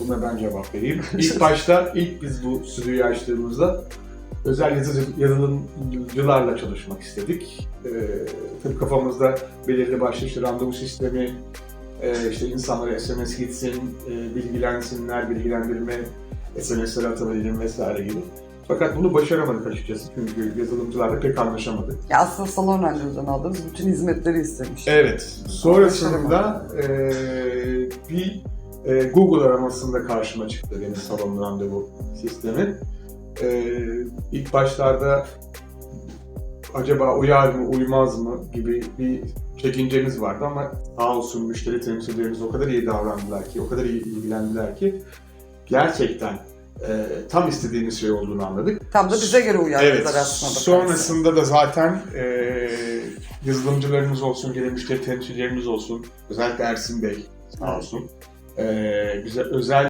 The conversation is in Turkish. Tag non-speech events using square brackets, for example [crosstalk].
Buna ben cevap vereyim. [laughs] İlk başta, ilk biz bu stüdyoyu açtığımızda özel yazıcı, yazılımcılarla çalışmak istedik. Ee, tabii kafamızda belirli başlı işte randevu sistemi, e, işte insanlara SMS gitsin, e, bilgilensinler, bilgilendirme, SMS'ler atabilirim vesaire gibi. Fakat bunu başaramadık açıkçası çünkü yazılımcılarla pek anlaşamadık. Ya aslında salon randevudan aldığımız bütün hizmetleri istemiş. Evet. Sonrasında eee bir eee, Google aramasında karşıma çıktı benim salon randevu sistemi. Eee ilk başlarda acaba uyar mı, uymaz mı gibi bir çekincemiz vardı ama sağ olsun müşteri temsilcilerimiz o kadar iyi davrandılar ki, o kadar iyi ilgilendiler ki gerçekten eee, tam istediğimiz şey olduğunu anladık. Tam da bize göre uyardılar Evet. aslında. Sonrasında da zaten eee yazılımcılarımız olsun, gelen müşteri temsilcilerimiz olsun, özellikle Ersin Bey sağ olsun, eee bize özel